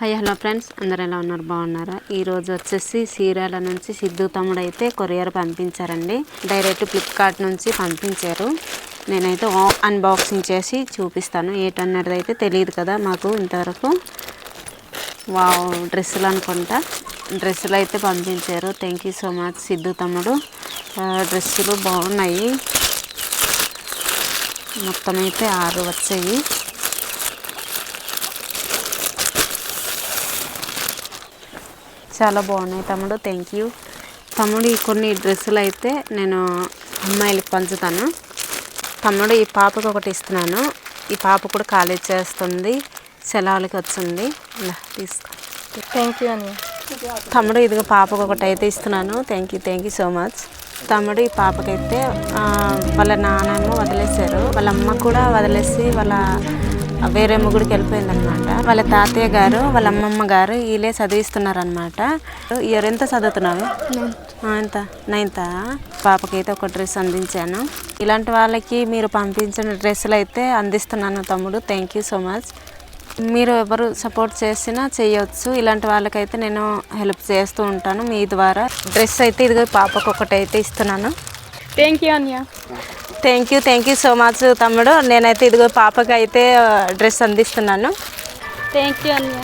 Hi hello friends. అందరు ఎలా ఉన్నారు? బాగున్నారా? ఈరోజు వచ్చేసి సీరాల నుంచి సిద్ధు తమ్ముడు అయితే కొరియర్ పంపించారండి. డైరెక్ట్ ఫ్లిప్కార్ట్ నుంచి పంపించారు. నేనైతే అన్బాక్సింగ్ చేసి చూపిస్తాను. ఏటన్నది అయితే తెలియదు కదా మాకు ఇంతవరకు. వావ్ డ్రెస్సులు అనుకుంటా. డ్రెస్సులు అయితే పంపించారు. Thank you so much Siddhu తమ్ముడు. డ్రెస్సులు బాగున్నాయి. మొత్తం అయితే ఆరు వచ్చాయి. చాలా బాగున్నాయి తమ్ముడు. థ్యాంక్ యూ తమ్ముడు ఈ కొన్ని డ్రెస్సులు అయితే నేను అమ్మాయిలకి పంచుతాను. తమ్ముడు ఈ పాపకు ఒకటి ఇస్తున్నాను. ఈ పాప కూడా కాలేజ్ చేస్తుంది. సెలవులకి వచ్చింది. తీసుకో. థ్యాంక్ యూ అని తమ్ముడు ఇదిగో పాపకు ఒకటి అయితే ఇస్తున్నాను. Thank you thank you so much తమ్ముడు ఈ పాపకైతే వాళ్ళ నాన్నమ్మ వదిలేశారు. వాళ్ళ అమ్మ కూడా వదిలేసి వాళ్ళ వేరే ముగ్గుడికి వెళ్ళిపోయింది అనమాట వాళ్ళ తాతయ్య గారు వాళ్ళ అమ్మమ్మ గారు వీళ్ళే చదివిస్తున్నారు అనమాట ఇయర్ ఎంత చదువుతున్నావు? ఎంత? నైన్తా? పాపకైతే ఒక డ్రెస్ అందించాను. ఇలాంటి వాళ్ళకి మీరు పంపించిన డ్రెస్సులు అయితే అందిస్తున్నాను తమ్ముడు. థ్యాంక్ యూ సో మచ్ మీరు ఎవరు సపోర్ట్ చేసినా చేయొచ్చు. ఇలాంటి వాళ్ళకైతే నేను హెల్ప్ చేస్తూ ఉంటాను మీ ద్వారా. డ్రెస్ అయితే ఇదిగో పాపకు ఒకటి అయితే ఇస్తున్నాను. Thank you Anya. Thank you thank you so much తమ్ముడు. నేనైతే ఇదిగో పాపకి అయితే డ్రెస్ అందిస్తున్నాను. థ్యాంక్ యూ అన్య